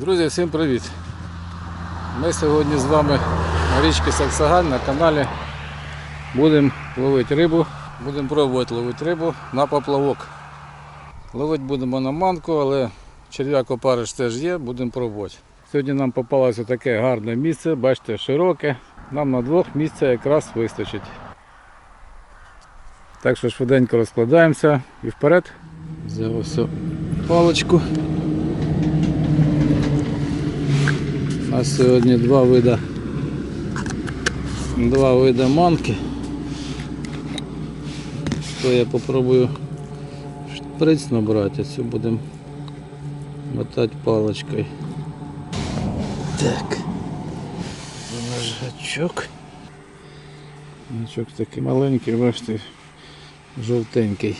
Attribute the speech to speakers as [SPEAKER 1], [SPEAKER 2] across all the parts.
[SPEAKER 1] Друзі, всім привіт! Ми сьогодні з вами на річці Саксагаль на каналі будемо ловити рибу, будемо пробувати ловити рибу на поплавок. Ловити будемо на манку, але черв'як опариш теж є, будемо пробувати. Сьогодні нам попалося таке гарне місце, бачите, широке. Нам на двох місця якраз вистачить. Так що швиденько розкладаємося і вперед. Взяв ось паличку. Нас сьогодні два вида два вида манки. То я попробую шприц набрати, а цю будемо мотати паличкою. Так. Це наш гачок. Гачок такий маленький, бачите, жовтенький.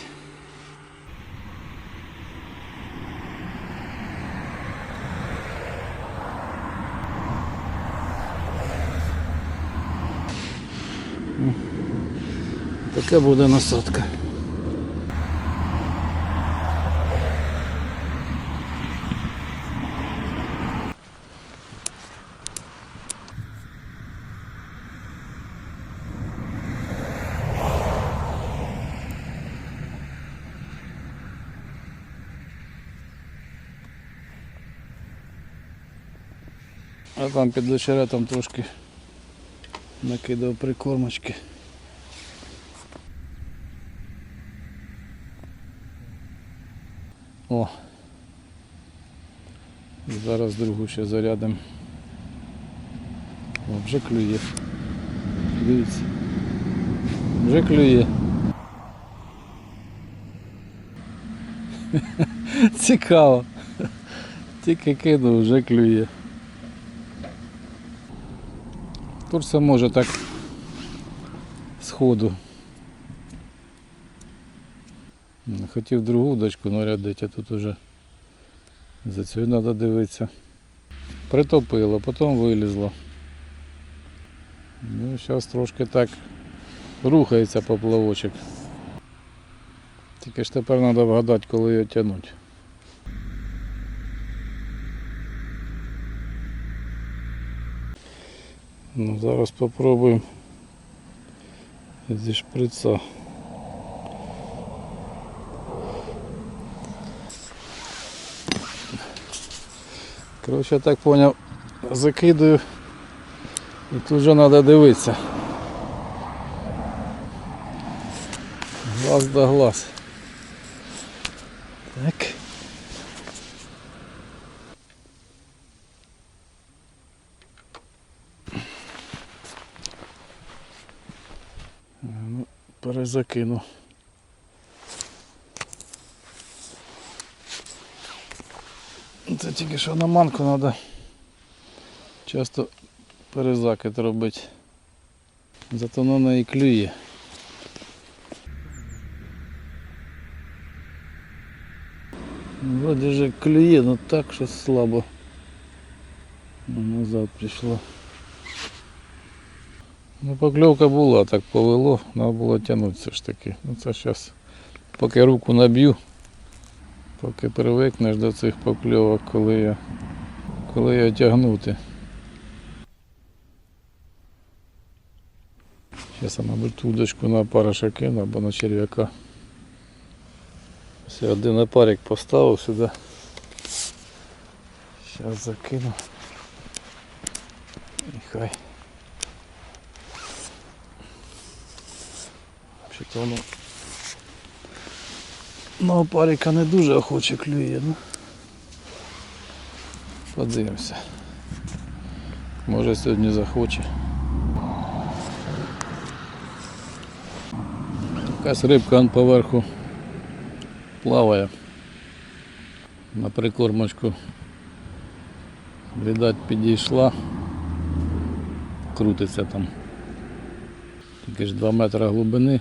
[SPEAKER 1] Така буде насадка. А там під очеретом трошки накидав прикормочки. О. Зараз ще зарядимо. О, вже клює. Дивіться. Вже клює. Цікаво. Тільки кинув, вже клює. Тут все може так сходу. Хотів другу дочку нарядити, а тут уже за цю треба дивитися. Притопило, потім вилізло. Ну, зараз трошки так рухається поплавочок. Тільки ж тепер треба вгадати, коли його тягнути. Ну, зараз спробуємо зі шприца. Коротше, я так поняв, закидаю і тут вже треба дивитися. Глаз до глаз. Так. А, Ну, перезакину. Це тільки що на манку треба часто перезакид робити. Зато на неї клює. Вроді вже клює, але так щось слабо. Ну, Назад прийшло. Ну покльовка була, так повело, треба було тягнути все ж таки. Ну це зараз поки руку наб'ю. Поки привикнеш до цих покльовок, коли я, коли я тягнути. Зараз мабуть, удочку на опариша кину або на черв'яка. Ось один опарик поставив сюди. Зараз закину. І хай. Взагалі-то воно на опарика не дуже охоче клює, ну. Подивимося. Може сьогодні захоче. Якась рибка поверху плаває. На прикормочку. Видать, підійшла. Крутиться там. Тільки ж 2 метри глибини.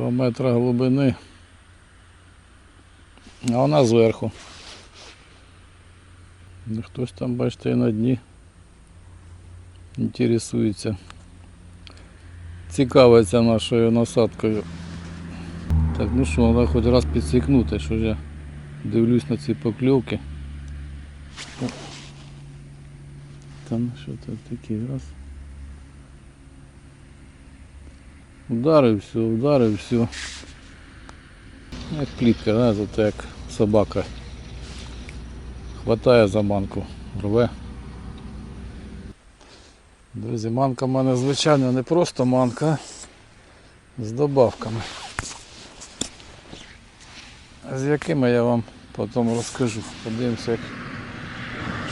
[SPEAKER 1] Два метри глибини. А вона зверху. Хтось там, бачите, на дні інтересується. Цікавиться нашою насадкою. Так, ну що, треба хоч раз підсікнути, що я дивлюсь на ці покльовки. Там що тут таке раз. Ударив все, ударив все. Як плітка, да, зато як собака. Хватає за манку, рве. Друзі, манка в мене звичайно не просто манка, з добавками. З якими я вам потім розкажу. Подивимося,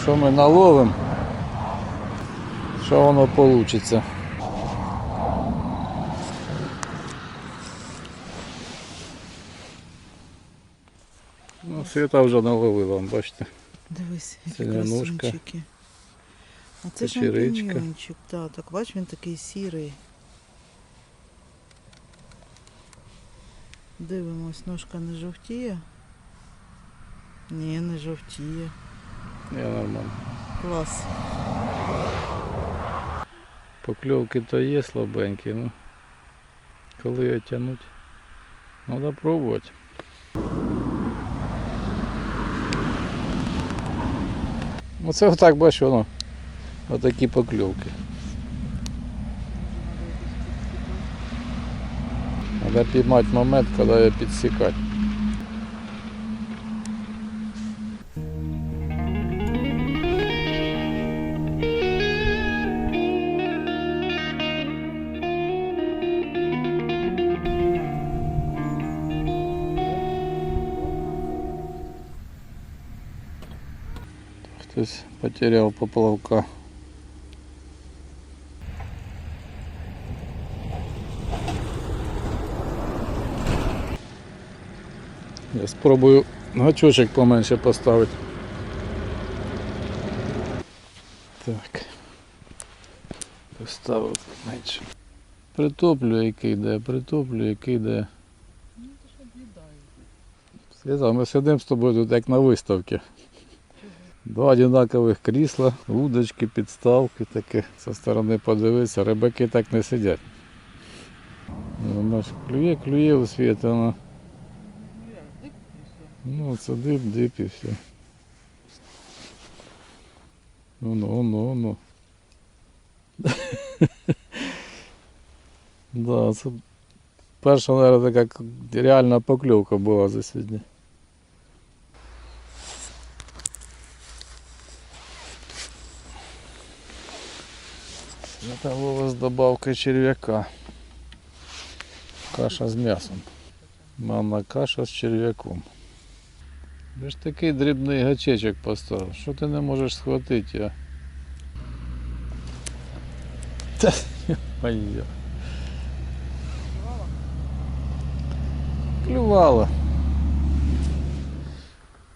[SPEAKER 1] що ми наловимо, що воно вийде. Світа вже наловила, бачите.
[SPEAKER 2] Дивись, які
[SPEAKER 1] Селянушка.
[SPEAKER 2] красунчики. А це
[SPEAKER 1] Печеричка.
[SPEAKER 2] шампіньончик, так, так бач, він такий сірий. Дивимось, ножка не жовтіє. Ні, не жовтіє.
[SPEAKER 1] Я нормально.
[SPEAKER 2] Клас.
[SPEAKER 1] Покльовки то є слабенькі, ну коли його тягнуть, треба пробувати. Оце отак бачу воно. Отакі покльовки. Треба піймати момент, коли підсікати. Хтось потеряв поплавка. Я спробую гачочок поменше поставити. Так. Поставив менше. Притоплю, який йде, притоплю, який йде. Свята, ми сидимо з тобою тут як на виставці. Два одинакових крісла, удочки, підставки таке. Зі сторони подивитися, рибаки так не сидять. Ну, Вона ж клює, клює у світ, вона. Ну, це дип, дип і все. Ну, ну, ну, ну. Да, це перша, мабуть, така реальна покльовка була за сьогодні. Это Вова с добавкой червяка. Каша з м'ясом. Манна каша з черв'яком. Ви ж такий дрібний гачечок поставив. Що ти не можеш схватити? А? Та, моя. Клювала.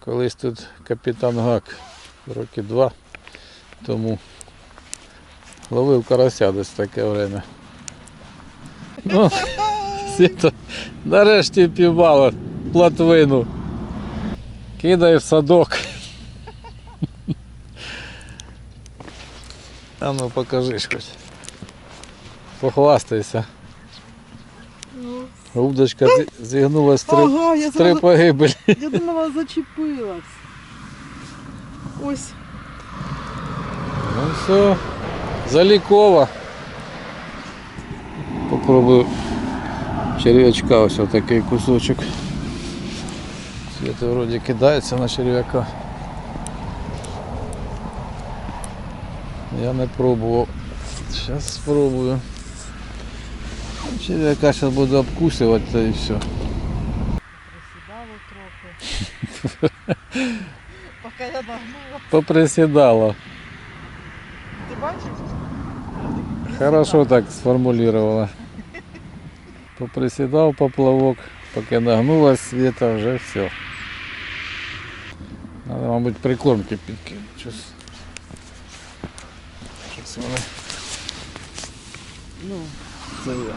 [SPEAKER 1] Колись тут капітан Гак роки два тому ловив карася десь в таке время. Ну, Світа, нарешті піймала платвину. Кидає в садок. А ну покажи хоч. Похвастайся. Удочка зі- зігнулась три,
[SPEAKER 2] Ага, я,
[SPEAKER 1] три
[SPEAKER 2] зразу,
[SPEAKER 1] погибелі.
[SPEAKER 2] я думала, зачепилась. Ось.
[SPEAKER 1] Ну все, залікова. Попробую черв'ячка, ось такий кусочок. Світа вроді кидається на черв'яка. Я не пробував. Зараз спробую. Черв'яка зараз буду обкусувати та і все.
[SPEAKER 2] Присідало трохи. Поки я нагнула.
[SPEAKER 1] Поприсідала.
[SPEAKER 2] Ти бачиш?
[SPEAKER 1] Хорошо так сформулировала. Поприсідав поплавок, поки нагнулась світа, вже все. Надо, мабуть, прикормки підкинути. Щось. Щось вони.
[SPEAKER 2] Ну,
[SPEAKER 1] Це я.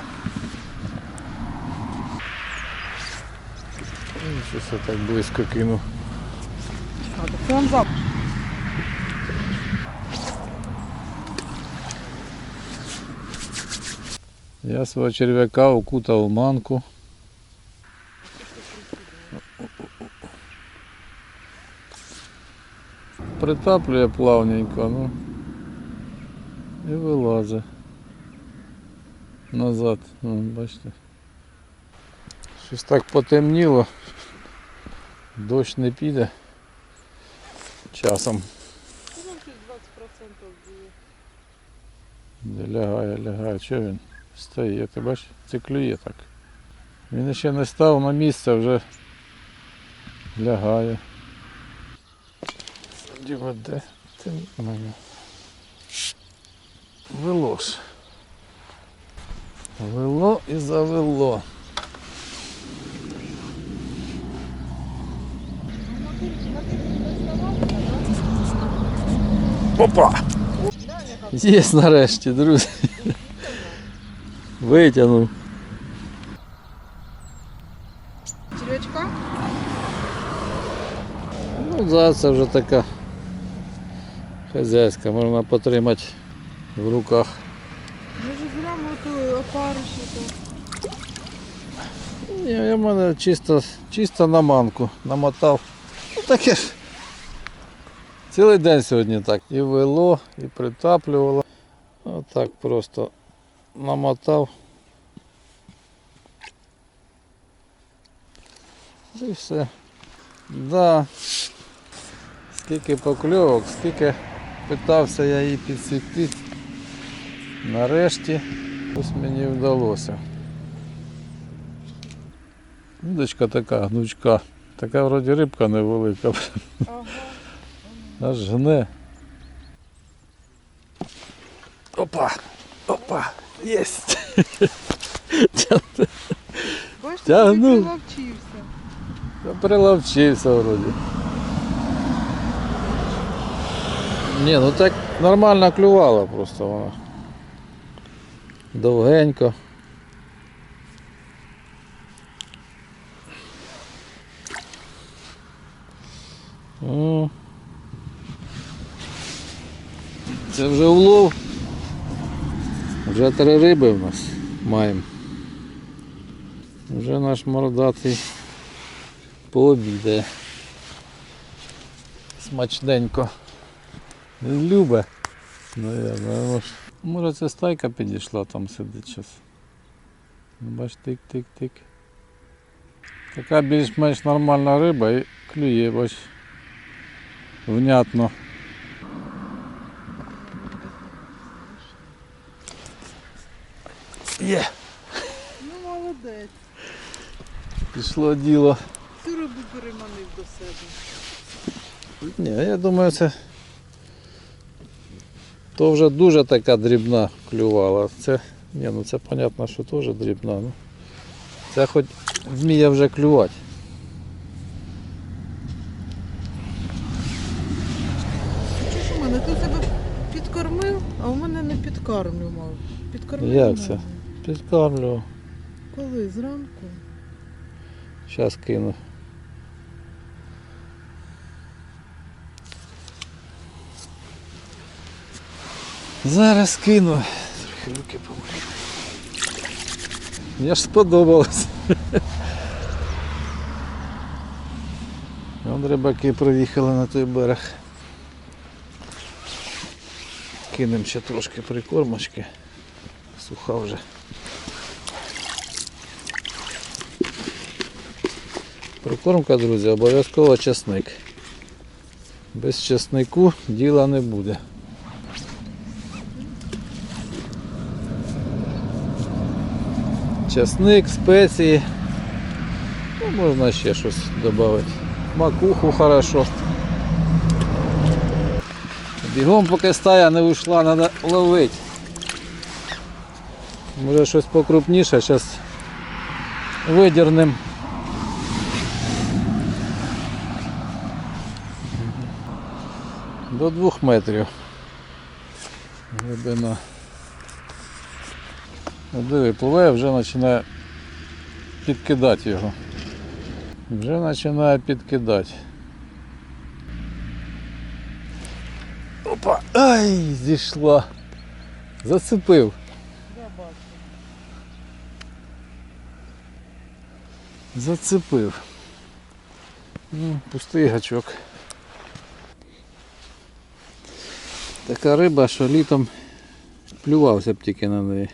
[SPEAKER 1] Ну, Щось я так близько кинув.
[SPEAKER 2] а так це вам завтра.
[SPEAKER 1] Я свого черв'яка окутав в манку. Притаплює плавненько, ну і вилазить назад, ну, бачите. Щось так потемніло, дощ не піде часом. Лягає, лягає, що він? Стає? Ти бачиш? Це клює так. Він ще не став на місце, вже лягає. Діва, де ти мене? Вело ж. Вело і завело. Опа! Є нарешті, друзі. Витягнув.
[SPEAKER 2] Червячка?
[SPEAKER 1] Ну, це вже така хазяйська, можна потримати в руках.
[SPEAKER 2] Ми ж мотою опариші то.
[SPEAKER 1] Ні, я в мене чисто, чисто на манку намотав. Ну таке ж. Цілий день сьогодні так. І вело, і притаплювало. Отак просто намотав. І все. Да. Скільки покльовок, скільки питався я її підсвіти. Нарешті ось мені вдалося. Удочка така, гнучка. Така вроді рибка невелика,
[SPEAKER 2] Ага.
[SPEAKER 1] аж гне. Опа! Опа! Єсть!
[SPEAKER 2] Бачиш, ти
[SPEAKER 1] Тягнув.
[SPEAKER 2] приловчився.
[SPEAKER 1] Приловчився вроді. Ні, ну так нормально клювала просто вона. Довгенько. О. Це вже улов. Вже три риби в нас маємо. Вже наш мордатий пообідає. Смачненько. Любе. Наверно, може. може це стайка підійшла, там сидить зараз. Бач, тик-тик-тик. Така більш-менш нормальна риба і клює, бач. Внятно. Є,
[SPEAKER 2] Ну молодець.
[SPEAKER 1] пішло діло.
[SPEAKER 2] Цю рибу переманив до себе.
[SPEAKER 1] Ні, я думаю, це то вже дуже така дрібна клювала. Це, ні, ну це понятно, що теж дрібна. Ну. Це хоч вміє вже клювати.
[SPEAKER 2] Ж у мене? Ти себе підкормив, а у мене не підкормлював. Підкормив.
[SPEAKER 1] Як
[SPEAKER 2] мене.
[SPEAKER 1] це? Підкармлював.
[SPEAKER 2] Коли? Зранку?
[SPEAKER 1] Зараз кину. Зараз кину. Трохи руки помию. Мені ж сподобалось. Вон рибаки приїхали на той берег. Кинемо ще трошки прикормочки. Суха вже. Прикормка, друзі, обов'язково часник. Без часнику діла не буде. Часник, спеції. Ну, можна ще щось додати. Макуху хорошо. Бігом поки стая не ушла, треба ловити. Може щось покрупніше, зараз видірнемо. До двох метрів. Глибина. Диви, пливе, вже починає підкидати його. Вже починає підкидати. Опа! Ай, зійшла. Зацепив. Зацепив. Ну, пустий гачок. Така риба, що літом плювався б тільки на неї.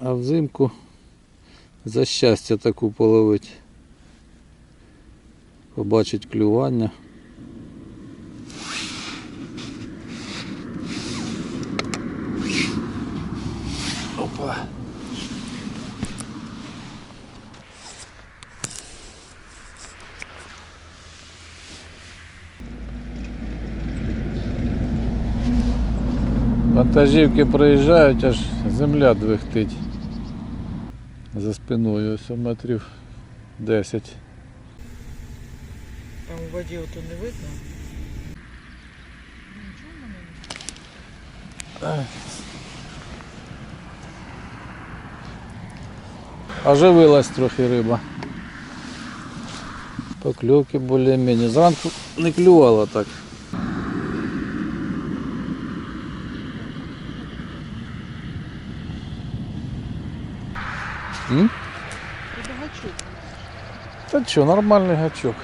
[SPEAKER 1] А взимку за щастя таку половить. Побачить клювання. Опа. Вантажівки проїжджають, аж земля двихтить. За спиною ось метрів 10.
[SPEAKER 2] Там у воді ото не видно.
[SPEAKER 1] Оживилась трохи риба. Покльовки більш-менш. Зранку не клювала так. М?
[SPEAKER 2] Це багачок.
[SPEAKER 1] Та що, нормальний гачок.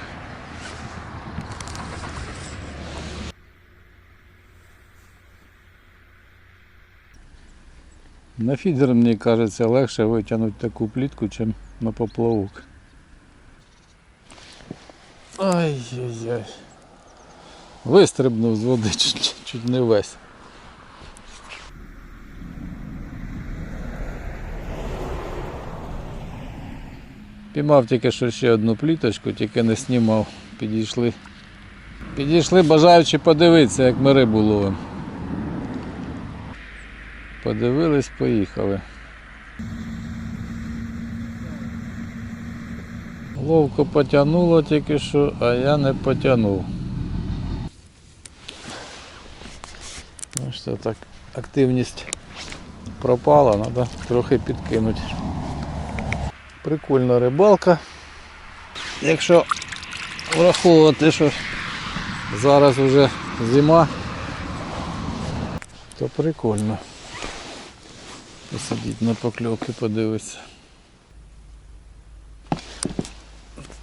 [SPEAKER 1] На фідер, мені кажеться, легше витягнути таку плітку, чим на поплавок. Ай-яй-яй. Вистрибнув з води чуть, чуть не весь. Піймав тільки що ще одну пліточку, тільки не знімав. Підійшли. Підійшли, бажаючи подивитися, як ми рибу ловимо. Подивились, поїхали. Ловко потягнуло тільки що, а я не потягнув. Ну що так, активність пропала, треба трохи підкинути. Прикольна рибалка. Якщо враховувати, що зараз вже зима, то прикольно. Посидіти на покльовки, подивитися.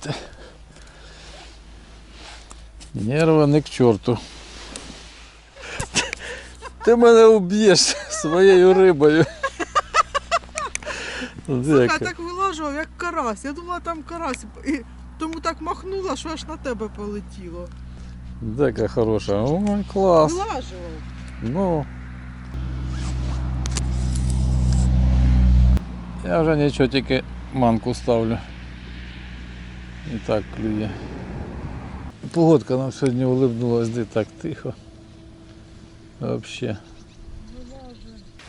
[SPEAKER 1] Те. Нерви не к чорту. Ти мене уб'єш своєю рибою.
[SPEAKER 2] Сука, так вилажував, як карась. Я думала, там карась. І тому так махнула, що аж на тебе полетіло.
[SPEAKER 1] Дека хороша. Ой, клас.
[SPEAKER 2] Вилажував.
[SPEAKER 1] Ну. Я вже нічого, тільки манку ставлю. І так клює. Погодка нам сьогодні улибнулась, де так тихо. Взагалі.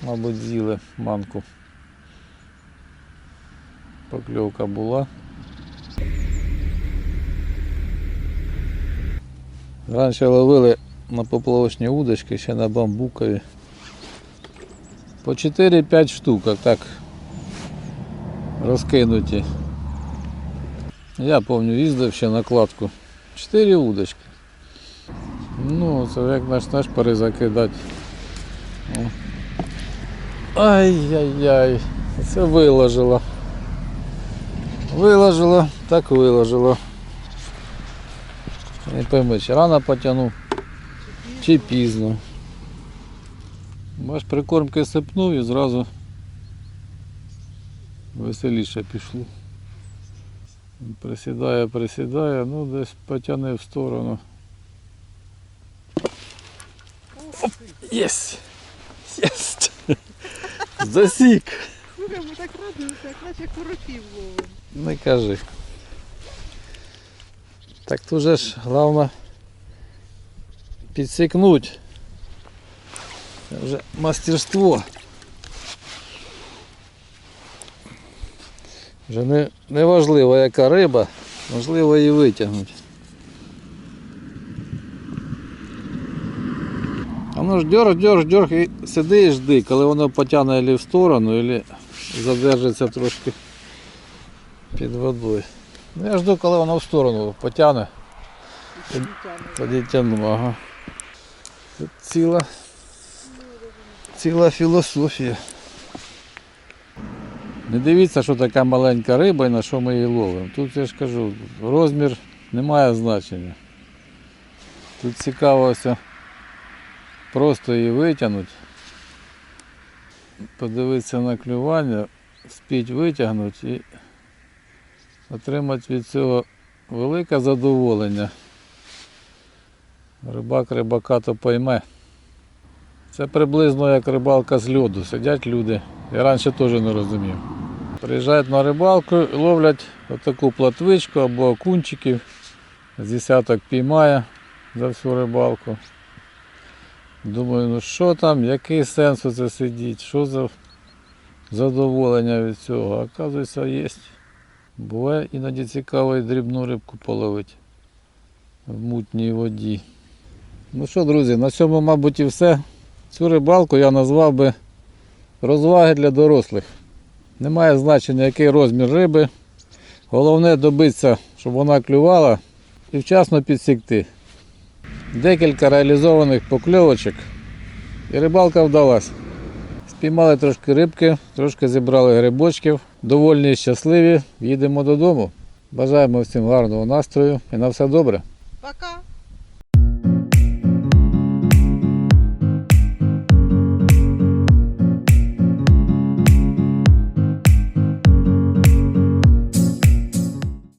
[SPEAKER 1] Мабуть, з'їли манку. Покльовка була. Раніше ловили на поплавочні удочки, ще на бамбукові. По 4-5 штук, так розкинуті. Я пам'ятаю, їздив ще на кладку. 4 удочки. Ну, це як наш наш перезакидати. Ай-яй-яй, це виложила. Виложила, так виложила. Не пойми, чи рано потягнув, чи пізно. Бач, прикормки сипнув і зразу веселіше пішло. Присідає, присідає, ну десь потягне в сторону. Оп, єсть! Єсть! Засік!
[SPEAKER 2] Ми так радуємося, як наче кураків ловимо.
[SPEAKER 1] Не кажи. Так тут же ж головне підсікнуть. Вже мастерство. Вже не, не важливо яка риба, важливо її витягнути. А ну ж дьорг, дьорг, дьорг і сиди і жди, коли воно потягне в сторону, або задержиться трошки під водою. Ну, я жду, коли воно в сторону потягне. Тоді тягну, ага. Тут ціла, ціла філософія. Не дивіться, що така маленька риба і на що ми її ловимо. Тут я ж кажу, розмір не має значення. Тут цікаво ось просто її витягнути, подивитися на клювання, спіть витягнути і отримати від цього велике задоволення. Рибак рибака то пойме. Це приблизно як рибалка з льоду. Сидять люди. Я раніше теж не розумів. Приїжджають на рибалку, ловлять отаку платвичку або окунчиків. З десяток піймає за всю рибалку. Думаю, ну що там, який сенс оце сидіти, що за задоволення від цього. Оказується, є. Буває іноді цікаво і дрібну рибку половити в мутній воді. Ну що, друзі, на цьому, мабуть, і все. Цю рибалку я назвав би розваги для дорослих. Немає значення, який розмір риби. Головне добитися, щоб вона клювала і вчасно підсікти. Декілька реалізованих покльовочок і рибалка вдалась. Спіймали трошки рибки, трошки зібрали грибочків. Довольні і щасливі. Їдемо додому. Бажаємо всім гарного настрою і на все добре.
[SPEAKER 2] Пока.